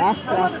আস্তে আস্তে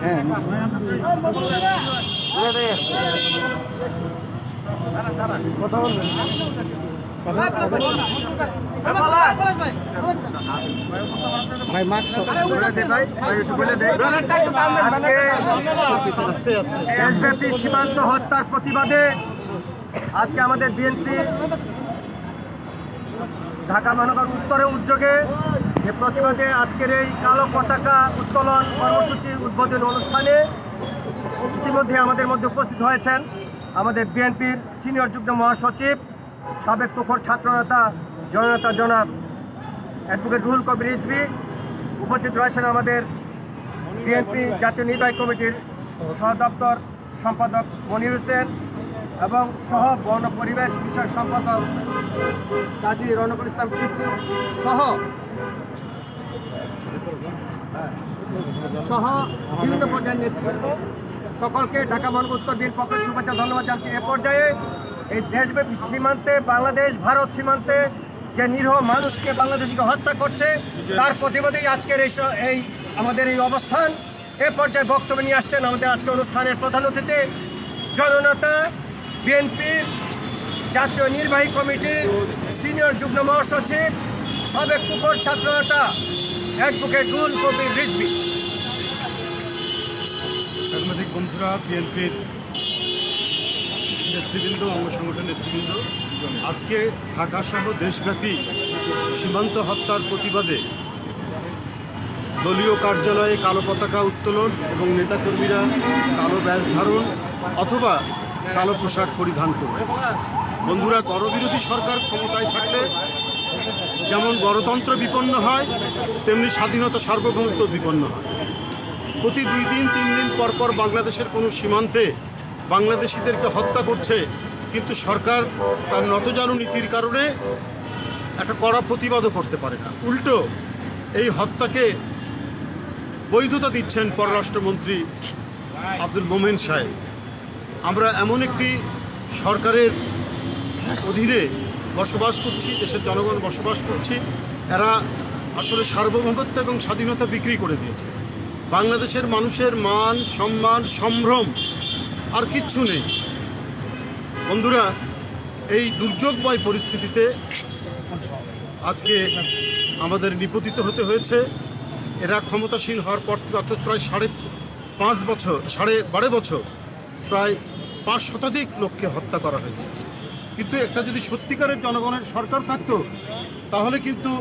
হ্যাঁ। কথা বলবেন। ভাই মাস্ক দেশব্যাপী সীমান্ত হত্যার প্রতিবাদে আজকে আমাদের বিএনপি ঢাকা মহানগর উত্তরে উদ্যোগে এ প্রতিবাদে আজকের এই কালো পতাকা উত্তোলন কর্মসূচি উদ্বোধন অনুষ্ঠানে ইতিমধ্যে আমাদের মধ্যে উপস্থিত হয়েছেন আমাদের বিএনপির সিনিয়র যুগ্ম মহাসচিব, সাবেক তুখর ছাত্রনেতা জননেতা জনাব অ্যাডভোকেট রুহুল কবির রিজভি, উপস্থিত রয়েছেন আমাদের বিএনপি জাতীয় নির্বাহী কমিটির সহ দপ্তর সম্পাদক মনির হোসেন এবং সহ বর্ণ পরিবেশ বিষয়ক সম্পাদক কাজী রনকুল ইসলাম সহ সহ বিভিন্ন পর্যায়ের নেতৃত্ব, সকলকে ঢাকা উত্তর বিএন পক্ষের শুভেচ্ছা, ধন্যবাদ জানাচ্ছি। এ পর্যায়ে এই দেশব্যাপী সীমান্তে, বাংলাদেশ, ভারত সীমান্তে যে নিরীহ মানুষকে বাংলাদেশকে হত্যা করছে, তার প্রতিবাদেই আজকের এই এই আমাদের এই অবস্থান। এ পর্যায়ে বক্তব্য নিয়ে আসছেন আমাদের আজকে অনুষ্ঠানের প্রধান অতিথি, জননেতা বিএনপির জাতীয় নির্বাহী কমিটির সিনিয়র যুগ্ম মহাসচিব, সাবেক কুকর ছাত্রনেতা অ্যাডভোকেট রুল কবির রিজভি। সাংবাদিক বন্ধুরা, বিএনপির নেতৃবৃন্দ, অঙ্গ নেতৃবৃন্দ, আজকে ঢাকা সহ দেশব্যাপী সীমান্ত হত্যার প্রতিবাদে দলীয় কার্যালয়ে কালো পতাকা উত্তোলন এবং নেতাকর্মীরা কালো ব্যাজ ধারণ অথবা কালো পোশাক পরিধান করবে। বন্ধুরা করবিরোধী সরকার ক্ষমতায় থাকলে যেমন গণতন্ত্র বিপন্ন হয়, তেমনি স্বাধীনতা সার্বভৌমত্ব বিপন্ন হয়। প্রতি দুই দিন, তিন দিন পর পর বাংলাদেশের কোনো সীমান্তে বাংলাদেশিদেরকে হত্যা করছে, কিন্তু সরকার তার নতজানু নীতির কারণে একটা কড়া প্রতিবাদও করতে পারে না। উল্টো, এই হত্যাকে বৈধতা দিচ্ছেন পররাষ্ট্রমন্ত্রী আব্দুল মোমেন সাহেব। আমরা এমন একটি সরকারের অধীনে বসবাস করছি, দেশের জনগণ বসবাস করছি, এরা আসলে সার্বভৌমত্ব এবং স্বাধীনতা বিক্রি করে দিয়েছে। বাংলাদেশের মানুষের মান, সম্মান, সম্ভ্রম আর কিচ্ছু নেই। বন্ধুরা, এই দুর্যোগময় পরিস্থিতিতে আজকে আমাদের নিপতিত হতে হয়েছে। এরা ক্ষমতাসীন হওয়ার পর থেকে অর্থাৎ প্রায় সাড়ে পাঁচ বছর, সাড়ে বারো বছর, প্রায় পাঁচ শতাধিক লোককে হত্যা করা হয়েছে। কিন্তু একটা যদি সত্যিকারের জনগণের সরকার থাকতো, তাহলে কিন্তু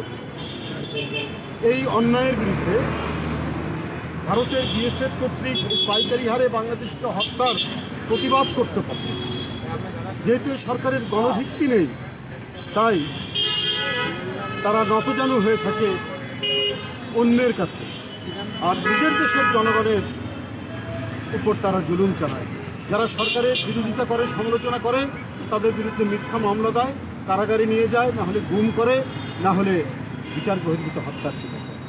এই অন্যায়ের বিরুদ্ধে ভারতের বিএসএফ কর্তৃক পাইকারি হারে বাংলাদেশকে হত্যার প্রতিবাদ করতে পারে যেহেতু সরকারের গণভিত্তি নেই, তাই তারা নতজানু হয়ে থাকে অন্যের কাছে। আর নিজের দেশের জনগণের উপর তারা জুলুম চালায়। যারা সরকারের বিরোধিতা করে, সমালোচনা করে, তাদের বিরুদ্ধে মিথ্যা মামলা দেয়, কারাগারে নিয়ে যায়, না হলে গুম করে, না হলে বিচার বহির্ভূত হত্যার শিকার করে।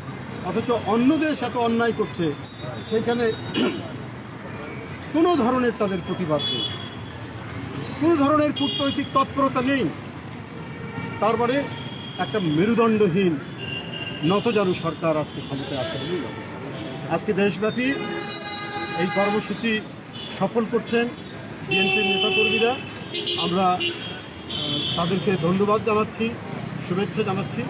অথচ অন্য দেশ এত অন্যায় করছে, সেখানে কোনো ধরনের তাদের প্রতিবাদ নেই। কোনো ধরনের কূটনৈতিক তৎপরতা নেই। তার মানে একটা মেরুদণ্ডহীন নতজানু সরকার আজকে ক্ষমতায় আছে আজকে দেশব্যাপী এই কর্মসূচি সফল করছেন বিএনপির নেতাকর্মীরা। আমরা তাদেরকে ধন্যবাদ জানাচ্ছি, শুভেচ্ছা জানাচ্ছি।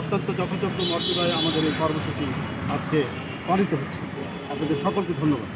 অত্যন্ত যথাযথ মর্যাদায় আমাদের এই কর্মসূচি আজকে পালিত হচ্ছে। আপনাদের সকলকে ধন্যবাদ।